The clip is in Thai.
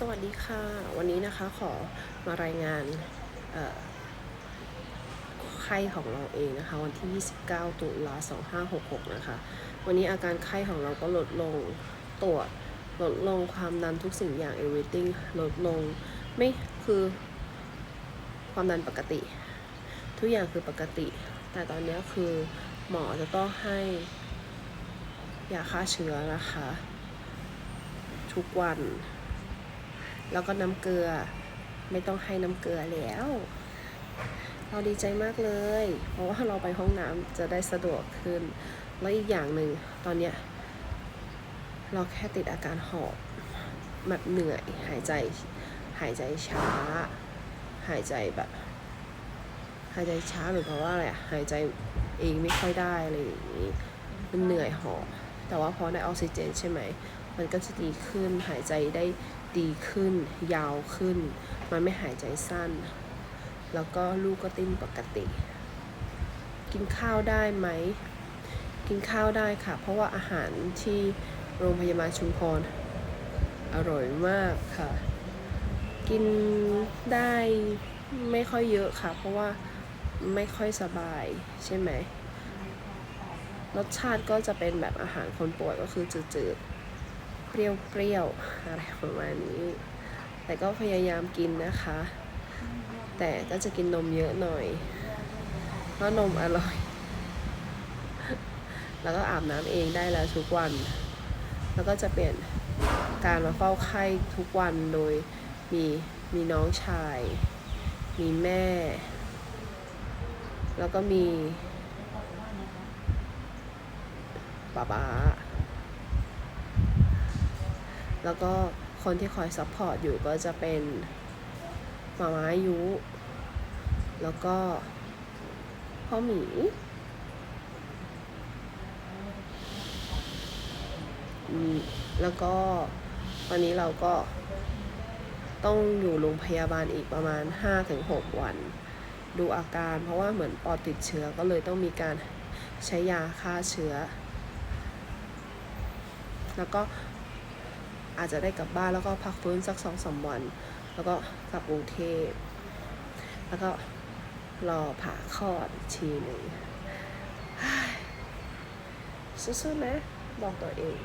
สวัสดีค่ะ วันนี้นะคะขอมารายงานไข้ของเราเองนะคะ วันที่ 29 ตุลา2566 นะคะ วันนี้อาการไข้ของเราก็ลดลงตรวจลดลงความดันทุกสิ่งอย่าง everything ลดลง ไม่คือความดันปกติ ทุกอย่างคือปกติ แต่ตอนนี้คือหมอจะต้องให้ยาฆ่าเชื้อนะคะ ทุกวัน แล้วก็น้ำเกลือ ไม่ต้องให้น้ำเกลือแล้ว เราดีใจมากเลย เพราะว่าเราไปห้องน้ำจะได้สะดวกขึ้น แล้วอีกอย่างหนึ่งตอนเนี้ยเราแค่ติดอาการหอบแบบเหนื่อยหายใจหายใจช้า หายใจแบบ หายใจช้าหรือเพราะว่าอะไรอะหายใจเองไม่ค่อยได้อะไรอย่างนี้มันเหนื่อยหอบแต่ว่าพอได้ออกซิเจนใช่ไหม มันก็จะดีขึ้น หายใจได้ดีขึ้น ยาวขึ้น มันไม่หายใจสั้น แล้วก็ลูกก็ติ้นปกติ กินข้าวได้ไหม กินข้าวได้ค่ะ เพราะว่าอาหารที่โรงพยาบาลชุมพรอร่อยมากค่ะ กินได้ไม่ค่อยเยอะค่ะ เพราะว่าไม่ค่อยสบายใช่ไหมรสชาติก็จะเป็นแบบอาหารคนป่วยก็คือจืดๆ เปรี้ยวๆอะไรประมาณนี้ แต่ก็พยายามกินนะคะ แต่ก็จะกินนมเยอะหน่อย เพราะนมอร่อย แล้วก็อาบน้ำเองได้แล้วทุกวัน แล้วก็จะเปลี่ยนการมาเฝ้าไข้ทุกวันโดยมีมีน้องชาย มีแม่ แล้วก็มีป๊าป๊า แล้วก็คนที่คอยซัพพอร์ตอยู่ก็จะเป็นหมาม้ายุ แล้วก็พ่อหมี แล้วก็ตอนนี้เราก็ต้องอยู่โรงพยาบาลอีกประมาณ 5-6 วัน ดูอาการเพราะว่าเหมือนปอดติดเชื้อก็เลยต้องมีการใช้ยาฆ่าเชื้อ แล้วก็ อาจจะได้กลับบ้านแล้วก็พักฟื้นสักสองสามวัน แล้วก็กลับกรุงเทพแล้วก็รอผ่าคลอดอีกทีหนึ่งสู้ๆนะบอกตัวเอง